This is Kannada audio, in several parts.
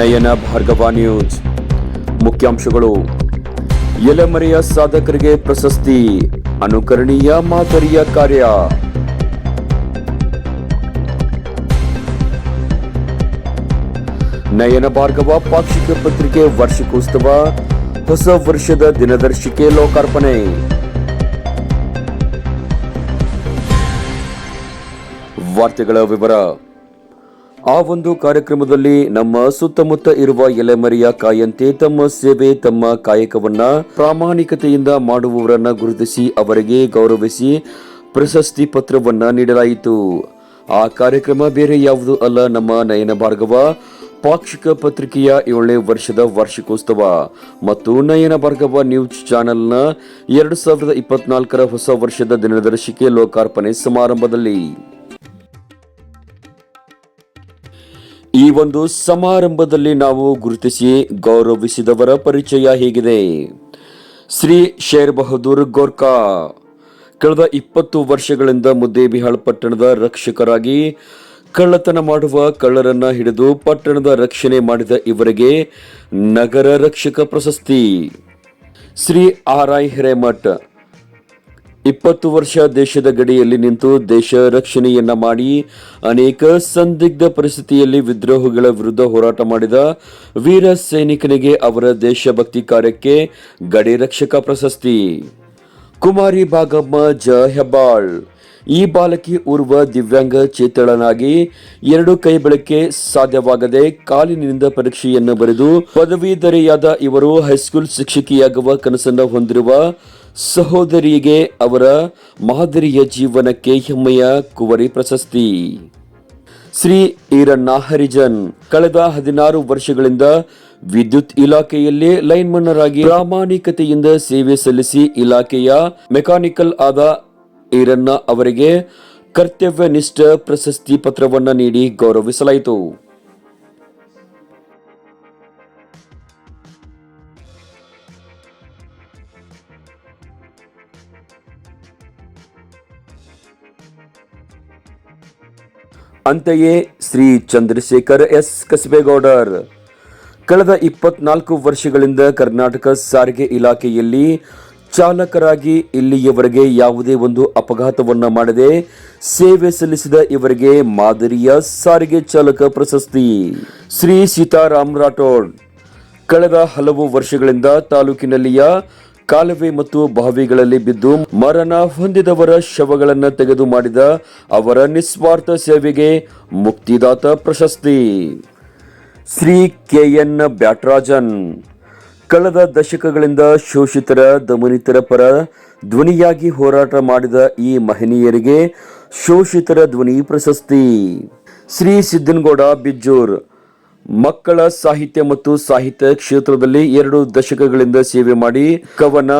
ನಯನ ಭಾರ್ಗವ ನ್ಯೂಸ್. ಮುಖ್ಯಾಂಶಗಳು. ಎಲೆಮರೆಯ ಸಾಧಕರಿಗೆ ಪ್ರಶಸ್ತಿ, ಅನುಕರಣೀಯ ಮಾದರಿಯ ಕಾರ್ಯ. ನಯನ ಭಾರ್ಗವ ಪಾಕ್ಷಿಕ ಪತ್ರಿಕೆ ವಾರ್ಷಿಕೋತ್ಸವ, ಹೊಸ ವರ್ಷದ ದಿನದರ್ಶಿಕೆ ಲೋಕಾರ್ಪಣೆ. ವಾರ್ತೆಗಳ ವಿವರ. ಆ ಒಂದು ಕಾರ್ಯಕ್ರಮದಲ್ಲಿ ನಮ್ಮ ಸುತ್ತಮುತ್ತ ಇರುವ ಎಲೆಮರಿಯ ಕಾಯಂತೆ ತಮ್ಮ ಸೇವೆ, ತಮ್ಮ ಕಾಯಕವನ್ನ ಪ್ರಾಮಾಣಿಕತೆಯಿಂದ ಮಾಡುವವರನ್ನ ಗುರುತಿಸಿ ಅವರಿಗೆ ಗೌರವಿಸಿ ಪ್ರಶಸ್ತಿ ಪತ್ರವನ್ನ ನೀಡಲಾಯಿತು. ಆ ಕಾರ್ಯಕ್ರಮ ಬೇರೆ ಯಾವುದು ಅಲ್ಲ, ನಮ್ಮ ನಯನ ಭಾರ್ಗವ ಪಾಕ್ಷಿಕ ಪತ್ರಿಕೆಯ ಏಳನೇ ವರ್ಷದ ವಾರ್ಷಿಕೋತ್ಸವ ಮತ್ತು ನಯನ ಭಾರ್ಗವ ನ್ಯೂಸ್ ಚಾನೆಲ್ನ ಎರಡು ಸಾವಿರದ ಇಪ್ಪತ್ನಾಲ್ಕರ ಹೊಸ ವರ್ಷದ ದಿನದರ್ಶಿಕೆ ಲೋಕಾರ್ಪಣೆ ಸಮಾರಂಭದಲ್ಲಿ. ಈ ಒಂದು ಸಮಾರಂಭದಲ್ಲಿ ನಾವು ಗುರುತಿಸಿ ಗೌರವಿಸಿದವರ ಪರಿಚಯ ಹೇಗಿದೆ. ಶ್ರೀ ಶೇರ್ ಬಹದ್ದೂರ್ ಗೋರ್ಖಾ. ಕಳೆದ ಇಪ್ಪತ್ತು ವರ್ಷಗಳಿಂದ ಮುದ್ದೇಬಿಹಾಳ್ ಪಟ್ಟಣದ ರಕ್ಷಕರಾಗಿ ಕಳ್ಳತನ ಮಾಡುವ ಕಳ್ಳರನ್ನ ಹಿಡಿದು ಪಟ್ಟಣದ ರಕ್ಷಣೆ ಮಾಡಿದ ಇವರಿಗೆ ನಗರ ರಕ್ಷಕ ಪ್ರಶಸ್ತಿ. ಶ್ರೀ ಆರ್ ಐ ಹಿರೇಮಠ್ ಇಪ್ಪತ್ತು ವರ್ಷ ದೇಶದ ಗಡಿಯಲ್ಲಿ ನಿಂತು ದೇಶ ರಕ್ಷಣೆಯನ್ನ ಮಾಡಿ ಅನೇಕ ಸಂದಿಗ್ಧ ಪರಿಸ್ಥಿತಿಯಲ್ಲಿ ವಿದ್ರೋಹಗಳ ವಿರುದ್ಧ ಹೋರಾಟ ಮಾಡಿದ ವೀರ ಸೈನಿಕನಿಗೆ ಅವರ ದೇಶಭಕ್ತಿ ಕಾರ್ಯಕ್ಕೆ ಗಡಿ ರಕ್ಷಕ ಪ್ರಶಸ್ತಿ. ಕುಮಾರಿ ಭಾಗಮ್ಮ ಜ ಹೆಬ್ಬಾಳ್. ಈ ಬಾಲಕಿ ಊರ್ವ ದಿವ್ಯಾಂಗ ಚೇತಳನಾಗಿ ಎರಡು ಕೈ ಬಳಕೆ ಸಾಧ್ಯವಾಗದೆ ಕಾಲಿನಿಂದ ಪರೀಕ್ಷೆಯನ್ನು ಬರೆದು ಪದವೀಧರೆಯಾದ ಇವರು ಹೈಸ್ಕೂಲ್ ಶಿಕ್ಷಕಿಯಾಗುವ ಕನಸನ್ನು ಹೊಂದಿರುವ ಸಹೋದರಿಗೆ ಅವರ ಮಾದರಿಯ ಜೀವನಕ್ಕೆ ಹೆಮ್ಮೆಯ ಕುವರಿ ಪ್ರಶಸ್ತಿ. ಶ್ರೀ ಈರಣ್ಣ ಹರಿಜನ್ ಕಳೆದ ಹದಿನಾರು ವರ್ಷಗಳಿಂದ ವಿದ್ಯುತ್ ಇಲಾಖೆಯಲ್ಲಿ ಲೈನ್ಮನ್ನರಾಗಿ ಪ್ರಾಮಾಣಿಕತೆಯಿಂದ ಸೇವೆ ಸಲ್ಲಿಸಿ ಇಲಾಖೆಯ ಮೆಕಾನಿಕಲ್ ಆದ ಈರಣ್ಣ ಅವರಿಗೆ ಕರ್ತವ್ಯ ನಿಷ್ಠ ಪ್ರಶಸ್ತಿ ಪತ್ರವನ್ನು ನೀಡಿ ಗೌರವಿಸಲಾಯಿತು. ಅಂತೆಯೇ ಶ್ರೀ ಚಂದ್ರಶೇಖರ್ ಎಸ್. ಕಸಬೇಗೌಡರ್. ಕಳೆದ ಇಪ್ಪತ್ನಾಲ್ಕು ವರ್ಷಗಳಿಂದ ಕರ್ನಾಟಕ ಸಾರಿಗೆ ಇಲಾಖೆಯಲ್ಲಿ ಚಾಲಕರಾಗಿ ಇಲ್ಲಿಯವರೆಗೆ ಯಾವುದೇ ಒಂದು ಅಪಘಾತವನ್ನು ಮಾಡದೆ ಸೇವೆ ಸಲ್ಲಿಸಿದ ಇವರಿಗೆ ಮಾದರಿಯ ಸಾರಿಗೆ ಚಾಲಕ ಪ್ರಶಸ್ತಿ. ಶ್ರೀ ಸೀತಾರಾಮ್ ರಾಠೋಡ್. ಕಳೆದ ಹಲವು ವರ್ಷಗಳಿಂದ ತಾಲೂಕಿನಲ್ಲಿಯ ಕಾಲುವೆ ಮತ್ತು ಬಾವಿಗಳಲ್ಲಿ ಬಿದ್ದು ಮರಣ ಹೊಂದಿದವರ ಶವಗಳನ್ನು ತೆಗೆದು ಮಾಡಿದ ಅವರ ನಿಸ್ವಾರ್ಥ ಸೇವೆಗೆ ಮುಕ್ತಿದಾತ ಪ್ರಶಸ್ತಿ. Shri K N Batrajan. ಕಳೆದ ದಶಕಗಳಿಂದ ಶೋಷಿತರ, ದಮನಿತರ ಪರ ಧ್ವನಿಯಾಗಿ ಹೋರಾಟ ಮಾಡಿದ ಈ ಮಹನೀಯರಿಗೆ ಶೋಷಿತರ ಧ್ವನಿ ಪ್ರಶಸ್ತಿ. ಶ್ರೀ ಸಿದ್ದನಗೌಡ ಬಿಜ್ಜೂರ್. ಮಕ್ಕಳ ಸಾಹಿತ್ಯ ಮತ್ತು ಸಾಹಿತ್ಯ ಕ್ಷೇತ್ರದಲ್ಲಿ ಎರಡು ದಶಕಗಳಿಂದ ಸೇವೆ ಮಾಡಿ ಕವನ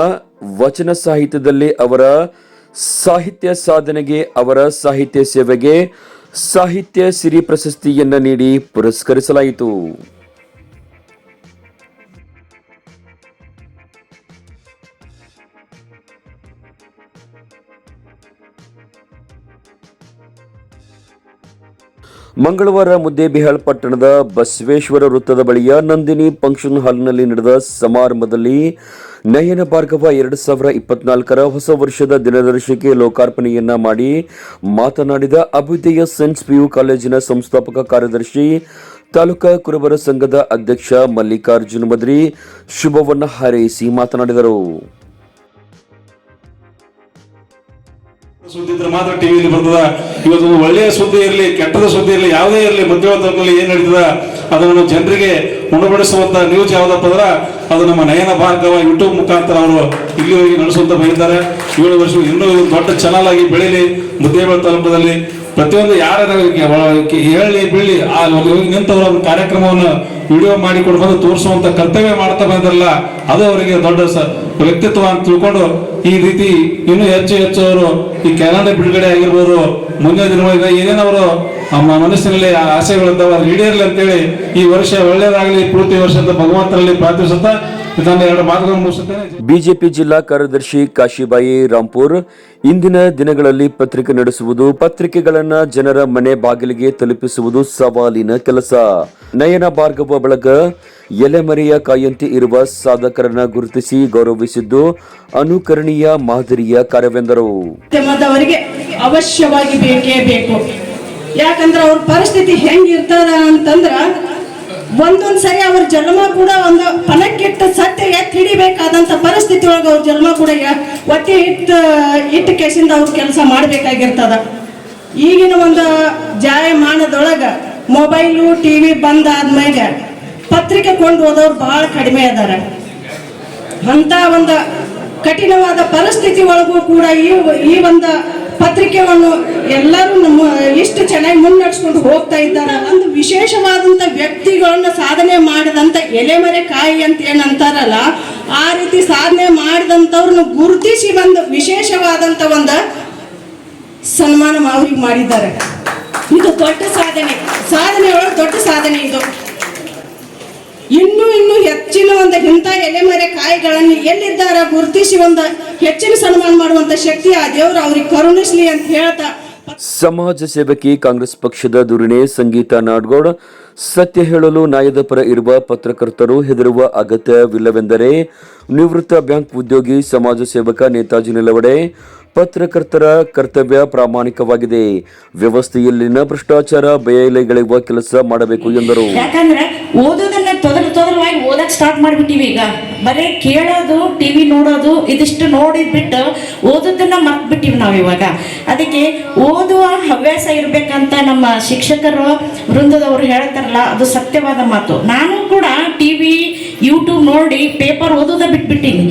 ವಚನ ಸಾಹಿತ್ಯದಲ್ಲಿ ಅವರ ಸಾಹಿತ್ಯ ಸಾಧನೆಗೆ, ಅವರ ಸಾಹಿತ್ಯ ಸೇವೆಗೆ ಸಾಹಿತ್ಯ ಸಿರಿ ಪ್ರಶಸ್ತಿಯನ್ನು ನೀಡಿ ಪುರಸ್ಕರಿಸಲಾಯಿತು. ಮಂಗಳವಾರ ಮುದ್ದೇಬಿಹಾಳ್ ಪಟ್ಟಣದ ಬಸವೇಶ್ವರ ವೃತ್ತದ ಬಳಿಯ ನಂದಿನಿ ಫಂಕ್ಷನ್ ಹಾಲ್ನಲ್ಲಿ ನಡೆದ ಸಮಾರಂಭದಲ್ಲಿ ನಯನ ಭಾರ್ಗವ ಎರಡು ಸಾವಿರ ಇಪ್ಪತ್ನಾಲ್ಕರ ಹೊಸ ವರ್ಷದ ದಿನದರ್ಶಿಕೆ ಲೋಕಾರ್ಪಣೆಯನ್ನ ಮಾಡಿ ಮಾತನಾಡಿದ ಅಭ್ಯುದಯ ಸೈನ್ಸ್ ಪಿಯು ಕಾಲೇಜಿನ ಸಂಸ್ಥಾಪಕ ಕಾರ್ಯದರ್ಶಿ ತಾಲೂಕಾ ಕುರುಬರ ಸಂಘದ ಅಧ್ಯಕ್ಷ ಮಲ್ಲಿಕಾರ್ಜುನ ಮದ್ರಿ ಶುಭವನ್ನು ಹಾರೈಸಿ ಮಾತನಾಡಿದರು. ಸುದ್ದಿ ಇದ್ರೆ ಮಾತ್ರ ಟಿವಿಯಲ್ಲಿ ಬರ್ತದ. ಇವತ್ತು ಒಂದು ಒಳ್ಳೆಯ ಸುದ್ದಿ ಇರಲಿ, ಕೆಟ್ಟದ ಸುದ್ದಿ ಇರಲಿ, ಯಾವುದೇ ಇರಲಿ ಮಧ್ಯವರ್ಗದಲ್ಲಿ ಏನ್ ನಡೀತದ, ಅದನ್ನು ಜನರಿಗೆ ಉಣಬಡಿಸುವಂತ ನ್ಯೂಸ್ ಯಾವ್ದಪ್ಪ ಅಂದ್ರೆ ಅದು ನಮ್ಮ ನಯನ ಭಾರ್ಗವ ಯೂಟ್ಯೂಬ್ ಮುಖಾಂತರ ಅವರು ಇಲ್ಲಿವರೆಗೆ ನಡೆಸುವಂತ ಬಂದಿದ್ದಾರೆ ಏಳು ವರ್ಷ ಇನ್ನೂ ದೊಡ್ಡ ಚಾನಲ್ ಆಗಿ ಬೆಳೀಲಿ ಮುದ್ದೇಬೇಳ ತಾಲೂಕದಲ್ಲಿ ಪ್ರತಿಯೊಂದು ಯಾರು ಹೇಳಿ, ಬೀಳಿ, ಆ ನಿಂತವರ ಒಂದು ಕಾರ್ಯಕ್ರಮವನ್ನು ವಿಡಿಯೋ ಮಾಡಿ ಬಂದು ತೋರಿಸುವಂತ ಕರ್ತವ್ಯ ಮಾಡ್ತಾ ಬಂದಿರಲ್ಲ, ಅದು ಅವರಿಗೆ ದೊಡ್ಡ ವ್ಯಕ್ತಿತ್ವ ಅಂತ ತಿಳ್ಕೊಂಡು ಈ ರೀತಿ ಇನ್ನೂ ಹೆಚ್ಚು ಹೆಚ್ಚು ಅವರು ಈ ಕ್ಯಾಲೆಂಡರ್ ಬಿಡುಗಡೆ ಆಗಿರ್ಬೋದು, ಮುಂದಿನ ದಿನಗಳಲ್ಲಿ ಏನೇನವರು ನಮ್ಮ ಮನಸ್ಸಿನಲ್ಲಿ ಆಸೆಗಳಿದ್ದಾವೆ ಈಡೇರಲಿ ಅಂತೇಳಿ ಈ ವರ್ಷ ಒಳ್ಳೇದಾಗಲಿ ಪೂರ್ತಿ ವರ್ಷ ಅಂತ ಭಗವಂತನಲ್ಲಿ ಪ್ರಾರ್ಥಿಸುತ್ತಾ ಬಿಜೆಪಿ ಜಿಲ್ಲಾ ಕಾರ್ಯದರ್ಶಿ ಕಾಶಿಬಾಯಿ ರಾಂಪುರ್ ಇಂದಿನ ದಿನಗಳಲ್ಲಿ ಪತ್ರಿಕೆ ನಡೆಸುವುದು ಪತ್ರಿಕೆಗಳನ್ನು ಜನರ ಮನೆ ಬಾಗಿಲಿಗೆ ತಲುಪಿಸುವುದು ಸವಾಲಿನ ಕೆಲಸ. ನಯನ ಭಾರ್ಗವ ಬಳಗ ಎಲೆಮರೆಯ ಕಾಯಂತೆ ಇರುವ ಸಾಧಕರನ್ನು ಗುರುತಿಸಿ ಗೌರವಿಸಿದ್ದು ಅನುಕರಣೀಯ ಮಾದರಿಯ ಕಾರ್ಯವೆಂದರು. ಅವಶ್ಯವಾಗಿ ಬೇಕೇ ಬೇಕು. ಯಾಕಂದ್ರೆ ಅವ್ರ ಪರಿಸ್ಥಿತಿ ಹೆಂಗಿರ್ತದ ಅಂತಂದ್ರ ಒಂದೊಂದ್ ಸರಿ ಅವ್ರ ಜನ್ಮ ಕೂಡ ಒಂದು ಪಣಕ್ಕಿಟ್ಟ ಸತ್ಯ ಎತ್ತಿ ಹಿಡಿಬೇಕಾದಂತ ಪರಿಸ್ಥಿತಿ ಒಳಗೆ ಅವ್ರ ಜನ್ಮ ಕೂಡ ಒತ್ತಿ ಇಟ್ಟು ಇಟ್ಟು ಕೇಸಿಂದ ಅವ್ರ ಕೆಲಸ ಮಾಡ್ಬೇಕಾಗಿರ್ತದ. ಈಗಿನ ಒಂದು ಜಾಯಮಾನದೊಳಗ ಮೊಬೈಲು, ಟಿವಿ ಬಂದಾದ್ಮ್ಯಾಗ ಪತ್ರಿಕೆ ಕೊಂಡು ಹೋದವ್ರು ಬಹಳ ಕಡಿಮೆ ಅದಾರ. ಅಂತ ಒಂದು ಕಠಿಣವಾದ ಪರಿಸ್ಥಿತಿ ಒಳಗೂ ಕೂಡ ಈ ಒಂದು ಪತ್ರಿಕೆಯನ್ನು ಎಲ್ಲರೂ ನಮ್ಮ ಇಷ್ಟು ಚೆನ್ನಾಗಿ ಮುನ್ನಡೆಸ್ಕೊಂಡು ಹೋಗ್ತಾ ಇದ್ದಾರೆ. ಒಂದು ವಿಶೇಷವಾದಂಥ ವ್ಯಕ್ತಿಗಳನ್ನ ಸಾಧನೆ ಮಾಡಿದಂಥ ಎಲೆಮರೆ ಕಾಯಿ ಅಂತ ಏನಂತಾರಲ್ಲ ಆ ರೀತಿ ಸಾಧನೆ ಮಾಡಿದಂಥವ್ರನ್ನ ಗುರುತಿಸಿ ಒಂದು ವಿಶೇಷವಾದಂಥ ಒಂದು ಸನ್ಮಾನ ಅವ್ರಿಗೆ ಮಾಡಿದ್ದಾರೆ. ಇದು ದೊಡ್ಡ ಸಾಧನೆ. ಸಾಧನೆ ಒಳಗೆ ದೊಡ್ಡ ಸಾಧನೆ ಇದು. ಇನ್ನೂ ಇನ್ನೂ ಹೆಚ್ಚಿನ ಒಂದು ಇಂಥ ಎಲೆಮರೆ ಕಾಯಿಗಳನ್ನು ಎಲ್ಲಿದ್ದಾರ ಗುರುತಿಸಿ ಒಂದು ಹೆಚ್ಚಿನ ಸನ್ಮಾನ ಮಾಡುವಂತ ಶಕ್ತಿ ಆ ದೇವರು ಅವ್ರಿಗೆ ಕರುಣಿಸ್ಲಿ ಅಂತ ಹೇಳ್ತಾ ಸಮಾಜ ಸೇವಕಿ ಕಾಂಗ್ರೆಸ್ ಪಕ್ಷದ ದುರಿಣೆ ಸಂಗೀತ ನಾಡ್ಗೌಡ. ಸತ್ಯ ಹೇಳಲು ನಾಯದ ಪರ ಇರುವ ಪತ್ರಕರ್ತರು ಹೆದರುವ ಅಗತ್ಯವಿಲ್ಲವೆಂದರೆ ನಿವೃತ್ತ ಬ್ಯಾಂಕ್ ಉದ್ಯೋಗಿ ಸಮಾಜ ಸೇವಕ ನೇತಾಜಿ ನಿಲವಡೆ. ಪತ್ರಕರ್ತರ ಕರ್ತವ್ಯ ಪ್ರಾಮಾಣಿಕವಾಗಿದೆ. ವ್ಯವಸ್ಥೆಯಲ್ಲಿನ ಭ್ರಷ್ಟಾಚಾರ ಬಯಲೆಗಳಿರುವ ಕೆಲಸ ಮಾಡಬೇಕು ಎಂದರು. ಯಾಕಂದ್ರೆ ಓದೋದನ್ನ ತೊದಲು ತೊದಲವಾಗಿ ಓದಕ್ ಸ್ಟಾರ್ಟ್ ಮಾಡ್ಬಿಟ್ಟಿವಿ ಈಗ. ಬರೀ ಕೇಳೋದು ಟಿವಿ ನೋಡೋದು, ಇದಿಷ್ಟು ನೋಡಿದ್ಬಿಟ್ಟು ಓದೋದನ್ನ ಮರ್ತ್ ಬಿಟ್ಟಿವಿ ನಾವು ಇವಾಗ. ಅದಕ್ಕೆ ಓದುವ ಹವ್ಯಾಸ ಇರ್ಬೇಕಂತ ನಮ್ಮ ಶಿಕ್ಷಕರು, ವೃಂದದವರು ಹೇಳ್ತಾರಲ್ಲ, ಅದು ಸತ್ಯವಾದ ಮಾತು. ನಾನು ಕೂಡ ಟಿವಿ ಯೂಟ್ಯೂಬ್ ನೋಡಿ ಪೇಪರ್ ಓದೋದ ಬಿಟ್ಬಿಟ್ಟಿನಿ.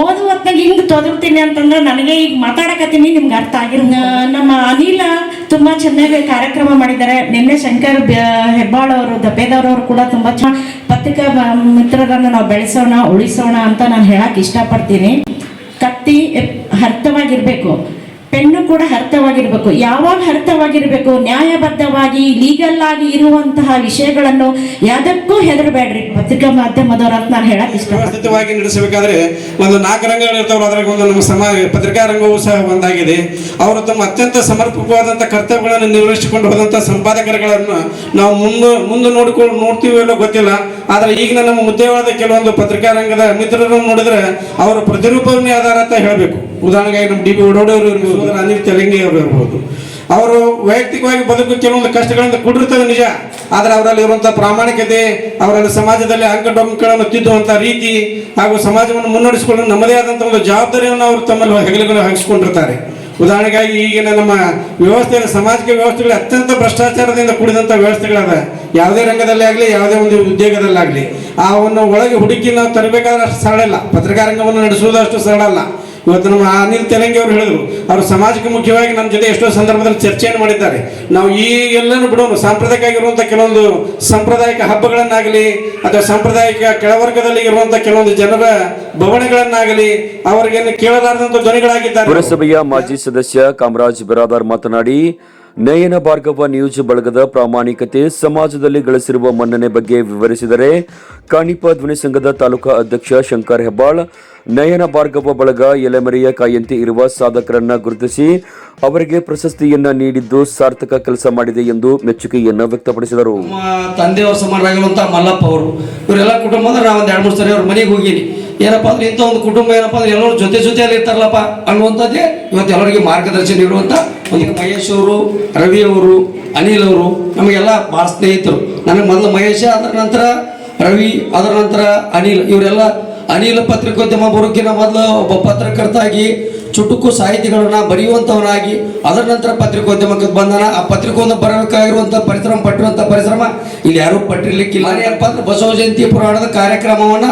ಓದು ಹೊತ್ನಾಗ ಹಿಂಗ್ ತೊದರ್ತೀನಿ ಅಂತಂದ್ರೆ ನನಗೆ ಈಗ ಮಾತಾಡಕತ್ತೀನಿ, ನಿಮ್ಗೆ ಅರ್ಥ ಆಗಿರ್ ನಮ್ಮ ಅನಿಲ ತುಂಬಾ ಚೆನ್ನಾಗಿ ಕಾರ್ಯಕ್ರಮ ಮಾಡಿದ್ದಾರೆ. ನಿನ್ನೆ ಶಂಕರ್ ಹೆಬ್ಬಾಳ್ ಅವರು ದಪ್ಪೇದವ್ರವ್ರು ಕೂಡ ತುಂಬಾ ಚೆನ್ನಾಗಿ ಪತ್ರಿಕಾ ಮಿತ್ರರನ್ನು ನಾವು ಬೆಳೆಸೋಣ, ಉಳಿಸೋಣ ಅಂತ ನಾನು ಹೇಳಕ್ ಇಷ್ಟಪಡ್ತೀನಿ. ಕತ್ತಿ ಅರ್ಥವಾಗಿರ್ಬೇಕು. ಪೆನ್ನು ಕೂಡ ಅರ್ಥವಾಗಿರ್ಬೇಕು. ಯಾವಾಗ ಅರ್ಥವಾಗಿರ್ಬೇಕು? ನ್ಯಾಯಬದ್ಧವಾಗಿ ಲೀಗಲ್ ಆಗಿ ಇರುವಂತಹ ವಿಷಯಗಳನ್ನು ಯಾವುದಕ್ಕೂ ಹೆದರಬೇಡ್ರಿ. ಪತ್ರಿಕಾ ಮಾಧ್ಯಮದವ್ರ ಅಂತ ನಾನು ಹೇಳಕ್ ವ್ಯವಸ್ಥಿತವಾಗಿ ನಡೆಸಬೇಕಾದ್ರೆ ಒಂದು ನಾಲ್ಕು ರಂಗಗಳು ಇರ್ತಾವಲ್ಲ ಅದ್ರಾಗ ಒಂದು ನಮ್ಮ ಸಮ ಪತ್ರಿಕಾ ರಂಗವೂ ಸಹ ಒಂದಾಗಿದೆ. ಅವರು ತಮ್ಮ ಅತ್ಯಂತ ಸಮರ್ಪಕವಾದಂಥ ಕರ್ತವ್ಯಗಳನ್ನು ನಿರ್ವಹಿಸಿಕೊಂಡು ಹೋದಂಥ ಸಂಪಾದಕರುಗಳನ್ನು ನಾವು ಮುಂದೆ ಮುಂದೆ ನೋಡಿಕೊಂಡು ನೋಡ್ತೀವಿ ಗೊತ್ತಿಲ್ಲ. ಆದರೆ ಈಗಿನ ನಮ್ಮ ಮುದ್ದೆವಾದ ಕೆಲವೊಂದು ಪತ್ರಿಕಾ ರಂಗದ ಮಿತ್ರರನ್ನು ನೋಡಿದ್ರೆ ಅವರ ಪ್ರತಿರೂಪವನ್ನೇ ಆಧಾರ ಅಂತ ಹೇಳಬೇಕು. ಉದಾಹರಣೆಗೆ ನಮ್ಮ ಡಿ ಪಿ ಒಡೋಡವರು ಇರ್ಬೋದು ಅನಿಲ್ ತೆಲಂಗಿ ಅವರು ಇರ್ಬೋದು. ಅವರು ವೈಯಕ್ತಿಕವಾಗಿ ಬದುಕು ಕೆಲವೊಂದು ಕಷ್ಟಗಳಿಂದ ಕೂಡಿರ್ತವೆ ನಿಜ. ಆದರೆ ಅವರಲ್ಲಿ ಇರುವಂತಹ ಪ್ರಾಮಾಣಿಕತೆ, ಅವರಲ್ಲಿ ಸಮಾಜದಲ್ಲಿ ಅಂಕಡೊಂಕಗಳನ್ನು ತಿದ್ದುವಂಥ ರೀತಿ ಹಾಗೂ ಸಮಾಜವನ್ನು ಮುನ್ನಡೆಸಿಕೊಂಡು ನಮ್ಮದೇ ಆದಂತಹ ಒಂದು ಜವಾಬ್ದಾರಿಯನ್ನು ಅವರು ತಮ್ಮಲ್ಲಿ ಹೆಗಲುಗಳು ಹಂಚ್ಕೊಂಡಿರ್ತಾರೆ ಉದಾಹರಣೆಗಾಗಿ ಈಗಿನ ನಮ್ಮ ವ್ಯವಸ್ಥೆ ಸಾಮಾಜಿಕ ವ್ಯವಸ್ಥೆಗಳು ಅತ್ಯಂತ ಭ್ರಷ್ಟಾಚಾರದಿಂದ ಕೂಡಿದಂಥ ವ್ಯವಸ್ಥೆಗಳದ ಯಾವುದೇ ರಂಗದಲ್ಲಿ ಆಗಲಿ, ಯಾವುದೇ ಒಂದು ಉದ್ಯೋಗದಲ್ಲಾಗಲಿ, ಆ ಒಂದು ಒಳಗೆ ಹುಡುಕಿ ನಾವು ತರಬೇಕಾದ್ರೆ ಅಷ್ಟು ಸರಳ ಇಲ್ಲ. ಪತ್ರಿಕಾ ರಂಗವನ್ನು ನಡೆಸುವುದು ಅಷ್ಟು ಸರಳ ಅಲ್ಲ. ಇವತ್ತು ನಮ್ಮ ಅನಿಲ್ ತೆಲಂಗಿ ಅವರು ಹೇಳಿದ್ರು, ಅವರು ಸಮಾಜಕ್ಕೆ ಮುಖ್ಯವಾಗಿ ನಮ್ಮ ಜೊತೆ ಎಷ್ಟೋ ಸಂದರ್ಭದಲ್ಲಿ ಚರ್ಚೆಯನ್ನು ಮಾಡಿದ್ದಾರೆ. ನಾವು ಈ ಎಲ್ಲನೂ ಬಿಡೋನು, ಸಾಂಪ್ರದಾಯಿಕ ಕೆಲವೊಂದು ಸಾಂಪ್ರದಾಯಿಕ ಹಬ್ಬಗಳನ್ನಾಗಲಿ, ಅಥವಾ ಸಾಂಪ್ರದಾಯಿಕ ಕೆಳವರ್ಗದಲ್ಲಿ ಇರುವಂಥ ಕೆಲವೊಂದು ಜನರ ಭವನಗಳನ್ನಾಗಲಿ ಅವರಿಗೆ ಕೇಳಲಾರದಂಥ ಧ್ವನಿಗಳಾಗಿದ್ದಾರೆ. ಪುರಸಭೆಯ ಮಾಜಿ ಸದಸ್ಯ ಕಾಮರಾಜ್ ಬಿರಾದಾರ್ ಮಾತನಾಡಿ, ನಯನ ಭಾರ್ಗವ ನ್ಯೂಸ್ ಬಳಗದ ಪ್ರಾಮಾಣಿಕತೆ ಸಮಾಜದಲ್ಲಿ ಗಳಿಸಿರುವ ಮನ್ನಣೆ ಬಗ್ಗೆ ವಿವರಿಸಿದರೆ ಕಾಣಿಪ ಧ್ವನಿ ಸಂಘದ ತಾಲೂಕಾ ಅಧ್ಯಕ್ಷ ಶಂಕರ್ ಹೆಬ್ಬಾಳ್, ನಯನ ಭಾರ್ಗವ ಬಳಗ ಎಲೆಮರೆಯ ಕಾಯಂತೆ ಇರುವ ಸಾಧಕರನ್ನ ಗುರುತಿಸಿ ಅವರಿಗೆ ಪ್ರಶಸ್ತಿಯನ್ನ ನೀಡಿದ್ದು ಸಾರ್ಥಕ ಕೆಲಸ ಮಾಡಿದೆ ಎಂದು ಮೆಚ್ಚುಗೆಯನ್ನ ವ್ಯಕ್ತಪಡಿಸಿದರು. ತಂದೆಯವ್ರ ಸಮಾನರಾಗಿರುವಂಥ ಮಲ್ಲಪ್ಪ ಅವರು, ಇವರೆಲ್ಲ ಕುಟುಂಬ ಅಂದ್ರೆ ನಾವು ಒಂದು ಎರಡು ಮೂರು ಸರಿ ಅವ್ರ ಮನೆಗೆ ಹೋಗಿನಿ. ಏನಪ್ಪ ಅಂದ್ರೆ ಇಂಥ ಒಂದು ಕುಟುಂಬ ಏನಪ್ಪ ಅಂದ್ರೆ ಎಲ್ಲರೂ ಜೊತೆ ಜೊತೆಯಲ್ಲಿ ಇರ್ತಾರಲ್ಲಪ್ಪ ಅನ್ನುವಂಥದ್ದೇ ಇವತ್ತು ಎಲ್ಲರಿಗೆ ಮಾರ್ಗದರ್ಶನ ನೀಡುವಂತ ಒಂದು ಮಹೇಶ್ ಅವರು, ರವಿ ಅವರು, ಅನಿಲ್ ಅವರು, ನಮಗೆಲ್ಲ ಭಾಳ ಸ್ನೇಹಿತರು. ನನಗೆ ಮೊದಲು ಮಹೇಶ ಅದರ ನಂತರ ರವಿ, ಅದರ ನಂತರ ಅನಿಲ್, ಇವರೆಲ್ಲ ಅನಿಲ್ ಪತ್ರಿಕೋದ್ಯಮ ಬರೋಕ್ಕಿಂತ ಮೊದಲು ಒಬ್ಬ ಪತ್ರಕರ್ತಾಗಿ ಚುಟುಕು ಸಾಹಿತಿಗಳನ್ನ ಬರೆಯುವಂಥವನಾಗಿ ಅದರ ನಂತರ ಪತ್ರಿಕೋದ್ಯಮಕ್ಕೆ ಬಂದನ. ಆ ಪತ್ರಿಕೋದ್ಯಮ ಬರಬೇಕಾಗಿರುವಂಥ ಪರಿಶ್ರಮ ಪಟ್ಟಿರುವಂಥ ಪರಿಶ್ರಮ ಇಲ್ಲಿ ಯಾರೂ ಪಟ್ಟಿರ್ಲಿಕ್ಕಿಲ್ಲ. ಏನಪ್ಪ ಅಂದ್ರೆ ಬಸವ ಜಯಂತಿ ಪುರಾಣದ ಕಾರ್ಯಕ್ರಮವನ್ನ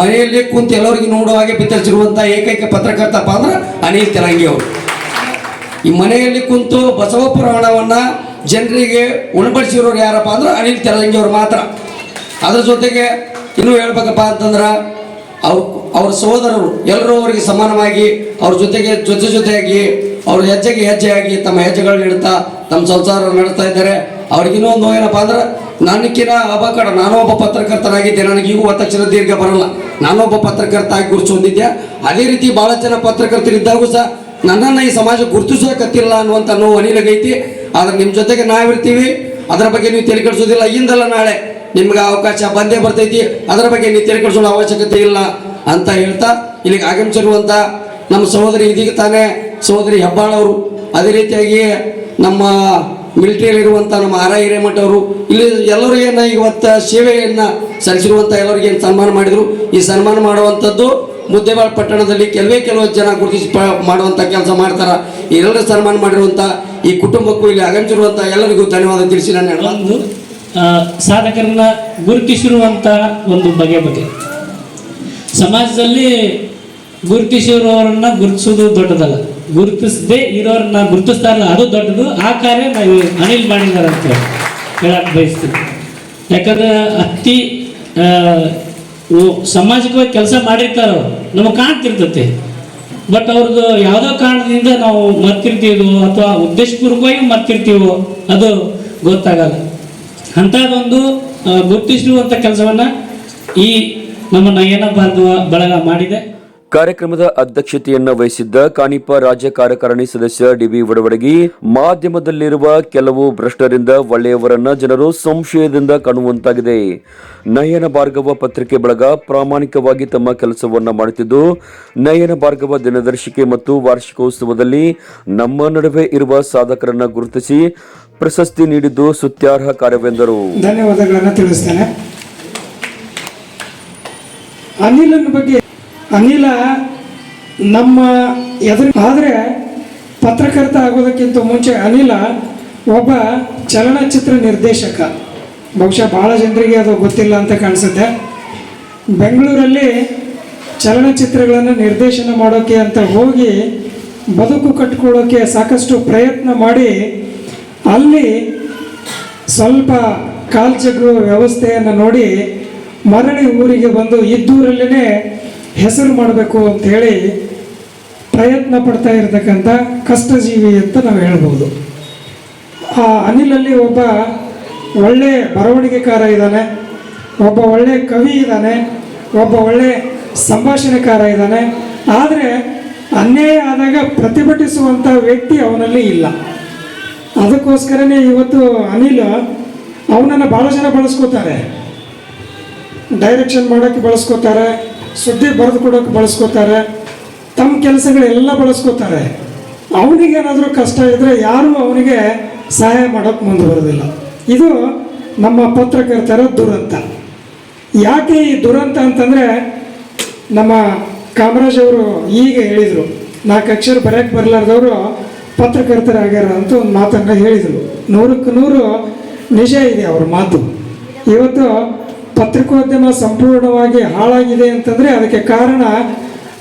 ಮನೆಯಲ್ಲಿ ಕುಂತು ಎಲ್ಲರಿಗೂ ನೋಡುವ ಹಾಗೆ ಬಿತ್ತರಿಸಿರುವಂಥ ಏಕೈಕ ಪತ್ರಕರ್ತಪ್ಪ ಅಂದ್ರೆ ಅನಿಲ್ ತೆಲಂಗಿ ಅವರು. ಈ ಮನೆಯಲ್ಲಿ ಕುಂತು ಬಸವ ಪುರಾಣವನ್ನ ಜನರಿಗೆ ಉಣಬಡಿಸಿರೋರು ಯಾರಪ್ಪ ಅಂದ್ರೆ ಅನಿಲ್ ತೆಲಂಗಿ ಅವರು ಮಾತ್ರ. ಅದ್ರ ಜೊತೆಗೆ ಇನ್ನೂ ಹೇಳ್ಬೇಕಪ್ಪ ಅಂತಂದ್ರೆ ಅವ್ರ ಅವ್ರ ಸಹೋದರರು ಎಲ್ಲರೂ ಅವರಿಗೆ ಸಮಾನವಾಗಿ ಅವ್ರ ಜೊತೆಗೆ ಜೊತೆ ಜೊತೆಯಾಗಿ ಅವ್ರ ಹೆಜ್ಜೆಗೆ ಹೆಜ್ಜೆಯಾಗಿ ತಮ್ಮ ಹೆಜ್ಜೆಗಳನ್ನ ಇಡ್ತಾ ತಮ್ಮ ಸಂಸಾರ ನಡೆಸ್ತಾ ಇದ್ದಾರೆ. ಅವ್ರಿಗೆ ಇನ್ನೊಂದು ಏನಪ್ಪ ಅಂದ್ರೆ ನನಗಿನ ಅಬಕಡ ನಾನು ಒಬ್ಬ ಪತ್ರಕರ್ತನಾಗಿದ್ದೆ. ನನಗೆ ಇವು ಒತ್ತಕ್ಷರ ದೀರ್ಘ ಬರಲ್ಲ. ನಾನೊಬ್ಬ ಪತ್ರಕರ್ತ ಆಗಿ ಗುರುತು ಹೊಂದಿದ್ದೆ. ಅದೇ ರೀತಿ ಬಹಳ ಜನ ಪತ್ರಕರ್ತರಿದ್ದಾಗೂ ಸಹ ನನ್ನನ್ನು ಈ ಸಮಾಜ ಗುರುತಿಸೋಕತ್ತಿಲ್ಲ ಅನ್ನುವಂಥ ನೋವು ಅನಿಲಗೈತಿ. ಆದ್ರೆ ನಿಮ್ಮ ಜೊತೆಗೆ ನಾವಿರ್ತೀವಿ. ಅದರ ಬಗ್ಗೆ ನೀವು ತಲೆ ಇಂದಲ್ಲ ನಾಳೆ ನಿಮ್ಗೆ ಅವಕಾಶ ಬಂದೇ ಬರ್ತೈತಿ. ಅದರ ಬಗ್ಗೆ ನೀವು ಅವಶ್ಯಕತೆ ಇಲ್ಲ ಅಂತ ಹೇಳ್ತಾ ಇಲ್ಲಿಗೆ ಆಗಮಿಸಿರುವಂಥ ನಮ್ಮ ಸಹೋದರಿ ಇದೀಗ ತಾನೇ ಸಹೋದರಿ ಹೆಬ್ಬಾಳವರು ಅದೇ ರೀತಿಯಾಗಿ ನಮ್ಮ ಮಿಲಿಟರಿಯಲ್ಲಿರುವಂಥ ನಮ್ಮ ಆರ್ ಹಿರೇಮಠ ಅವರು. ಇಲ್ಲಿ ಎಲ್ಲರೂ ಇವತ್ತು ಸೇವೆಯನ್ನು ಸಲ್ಲಿಸಿರುವಂಥ ಎಲ್ಲರಿಗೆ ಏನು ಸನ್ಮಾನ ಮಾಡಿದರು. ಈ ಸನ್ಮಾನ ಮಾಡುವಂಥದ್ದು ಮುದ್ದೇಬಾಳ್ ಪಟ್ಟಣದಲ್ಲಿ ಕೆಲವೇ ಕೆಲವು ಜನ ಗುರುತಿಸಿ ಪ ಮಾಡುವಂಥ ಕೆಲಸ ಮಾಡ್ತಾರೆ. ಎಲ್ಲರೂ ಸನ್ಮಾನ ಮಾಡಿರುವಂಥ ಈ ಕುಟುಂಬಕ್ಕೂ ಇಲ್ಲಿ ಆಗಮಿಸಿರುವಂಥ ಎಲ್ಲರಿಗೂ ಧನ್ಯವಾದ ತಿಳಿಸಿ ನಾನು ಆ, ಸಾಧಕರನ್ನ ಗುರುತಿಸಿರುವಂತಹ ಒಂದು ಬಗೆ ಬಗೆ. ಸಮಾಜದಲ್ಲಿ ಗುರುತಿಸಿರುವವರನ್ನ ಗುರುತಿಸೋದು ದೊಡ್ಡದಲ್ಲ. ಗುರುತಿಸದೆ ಇರೋರನ್ನ ಗುರುತಿಸ್ತಾರಲ್ಲ ಅದು ದೊಡ್ಡದು. ಆ ಕಾರ್ಯ ನಾವು ಅನಿಲ್ ಮಾಡಿದ್ದಾರೆ ಅಂತ ಹೇಳಕ್ ಬಯಸ್ತೀವಿ ಯಾಕಂದ್ರೆ ಅತಿ ಸಮಾಜಕವಾಗಿ ಕೆಲಸ ಮಾಡಿರ್ತಾರ ನಮಗೆ ಕಾಣ್ತಿರ್ತೈತಿ. ಬಟ್ ಅವ್ರದ್ದು ಯಾವುದೋ ಕಾರಣದಿಂದ ನಾವು ಮರ್ತಿರ್ತೀವೋ ಅಥವಾ ಉದ್ದೇಶಪೂರ್ವಕವಾಗಿ ಮರ್ತಿರ್ತೀವೋ, ಅದು ಗೊತ್ತಾಗಲ್ಲ. ಅಂಥದ್ದೊಂದು ಗುರುತಿಸಿರುವಂಥ ಕೆಲಸವನ್ನ ಈ ನಮ್ಮ ನಯನ ಭಾರತ ಬಳಗ ಮಾಡಿದೆ. ಕಾರ್ಯಕ್ರಮದ ಅಧ್ಯಕ್ಷತೆಯನ್ನು ವಹಿಸಿದ್ದ ಕಾಣಿಪ ರಾಜ್ಯ ಕಾರ್ಯಕಾರಿಣಿ ಸದಸ್ಯ ಡಿಬಿ ವಡವಡಗಿ, ಮಾಧ್ಯಮದಲ್ಲಿರುವ ಕೆಲವು ಭ್ರಷ್ಟರಿಂದ ಒಳ್ಳೆಯವರನ್ನ ಜನರು ಸಂಶಯದಿಂದ ಕಾಣುವಂತಾಗಿದೆ. ನಯನ ಭಾರ್ಗವ ಪತ್ರಿಕೆ ಬಳಗ ಪ್ರಾಮಾಣಿಕವಾಗಿ ತಮ್ಮ ಕೆಲಸವನ್ನ ಮಾಡುತ್ತಿದ್ದು, ನಯನ ಭಾರ್ಗವ ದಿನದರ್ಶಿಕೆ ಮತ್ತು ವಾರ್ಷಿಕೋತ್ಸವದಲ್ಲಿ ನಮ್ಮ ನಡುವೆ ಇರುವ ಸಾಧಕರನ್ನ ಗುರುತಿಸಿ ಪ್ರಶಸ್ತಿ ನೀಡಿದ್ದು ಸುತ್ಯಾರ್ಹ ಕಾರ್ಯವೆಂದರು. ಧನ್ಯವಾದಗಳನ್ನು ತಿಳಿಸ್ತೇನೆ. ಅನಿಲನ ಬಗ್ಗೆ ಅನಿಲ ನಮ್ಮ ಎದುರು ಆದರೆ ಪತ್ರಕರ್ತ ಆಗೋದಕ್ಕಿಂತ ಮುಂಚೆ ಅನಿಲ ಒಬ್ಬ ಚಲನಚಿತ್ರ ನಿರ್ದೇಶಕ. ಬಹುಶಃ ಭಾಳ ಜನರಿಗೆ ಅದು ಗೊತ್ತಿಲ್ಲ ಅಂತ ಕಾಣಿಸುತ್ತೆ. ಬೆಂಗಳೂರಲ್ಲಿ ಚಲನಚಿತ್ರಗಳನ್ನು ನಿರ್ದೇಶನ ಮಾಡೋಕ್ಕೆ ಅಂತ ಹೋಗಿ ಬದುಕು ಕಟ್ಕೊಳ್ಳೋಕ್ಕೆ ಸಾಕಷ್ಟು ಪ್ರಯತ್ನ ಮಾಡಿ ಅಲ್ಲಿ ಸ್ವಲ್ಪ ಕಾಲ್ಚಗ್ರು ವ್ಯವಸ್ಥೆಯನ್ನು ನೋಡಿ ಮರಳಿ ಊರಿಗೆ ಬಂದು ಇದ್ದೂರಲ್ಲೇ ಹೆಸರು ಮಾಡಬೇಕು ಅಂತ ಹೇಳಿ ಪ್ರಯತ್ನ ಪಡ್ತಾ ಇರತಕ್ಕಂಥ ಕಷ್ಟಜೀವಿ ಅಂತ ನಾವು ಹೇಳ್ಬೋದು. ಆ ಅನಿಲಲ್ಲಿ ಒಬ್ಬ ಒಳ್ಳೆ ಬರವಣಿಗೆಕಾರ ಇದ್ದಾನೆ, ಒಬ್ಬ ಒಳ್ಳೆ ಕವಿ ಇದ್ದಾನೆ, ಒಬ್ಬ ಒಳ್ಳೆ ಸಂಭಾಷಣೆಕಾರ ಇದ್ದಾನೆ. ಆದರೆ ಅನ್ಯಾಯ ಆದಾಗ ಪ್ರತಿಭಟಿಸುವಂಥ ವ್ಯಕ್ತಿ ಅವನಲ್ಲಿ ಇಲ್ಲ. ಅದಕ್ಕೋಸ್ಕರನೇ ಇವತ್ತು ಅನಿಲ್ ಅವನನ್ನು ಭಾಳ ಜನ ಬಳಸ್ಕೋತಾರೆ. ಡೈರೆಕ್ಷನ್ ಮಾಡೋಕ್ಕೆ ಬಳಸ್ಕೋತಾರೆ. ಸುದ್ದಿ ಬರೆದು ಕೊಡೋಕೆ ಬಳಸ್ಕೋತಾರೆ, ತಮ್ಮ ಕೆಲಸಗಳೆಲ್ಲ ಬಳಸ್ಕೋತಾರೆ. ಅವನಿಗೇನಾದರೂ ಕಷ್ಟ ಇದ್ದರೆ ಯಾರೂ ಅವನಿಗೆ ಸಹಾಯ ಮಾಡೋಕ್ಕೆ ಮುಂದೆ ಬರೋದಿಲ್ಲ. ಇದು ನಮ್ಮ ಪತ್ರಕರ್ತರ ದುರಂತ. ಯಾಕೆ ಈ ದುರಂತ ಅಂತಂದರೆ, ನಮ್ಮ ಕಾಮರಾಜ್ ಅವರು ಈಗ ಹೇಳಿದರು. ನಾಲ್ಕು ಅಕ್ಷರ ಬರೆಯಕ್ಕೆ ಬರಲಾರ್ದವರು ಪತ್ರಕರ್ತರಾಗ್ಯಾರ ಅಂತ ಒಂದು ಮಾತನ್ನು ಹೇಳಿದರು. ನೂರಕ್ಕೆ ನೂರು ನಿಜ ಇದೆ ಅವ್ರ ಮಾತು. ಇವತ್ತು ಪತ್ರಿಕೋದ್ಯಮ ಸಂಪೂರ್ಣವಾಗಿ ಹಾಳಾಗಿದೆ ಅಂತಂದರೆ ಅದಕ್ಕೆ ಕಾರಣ,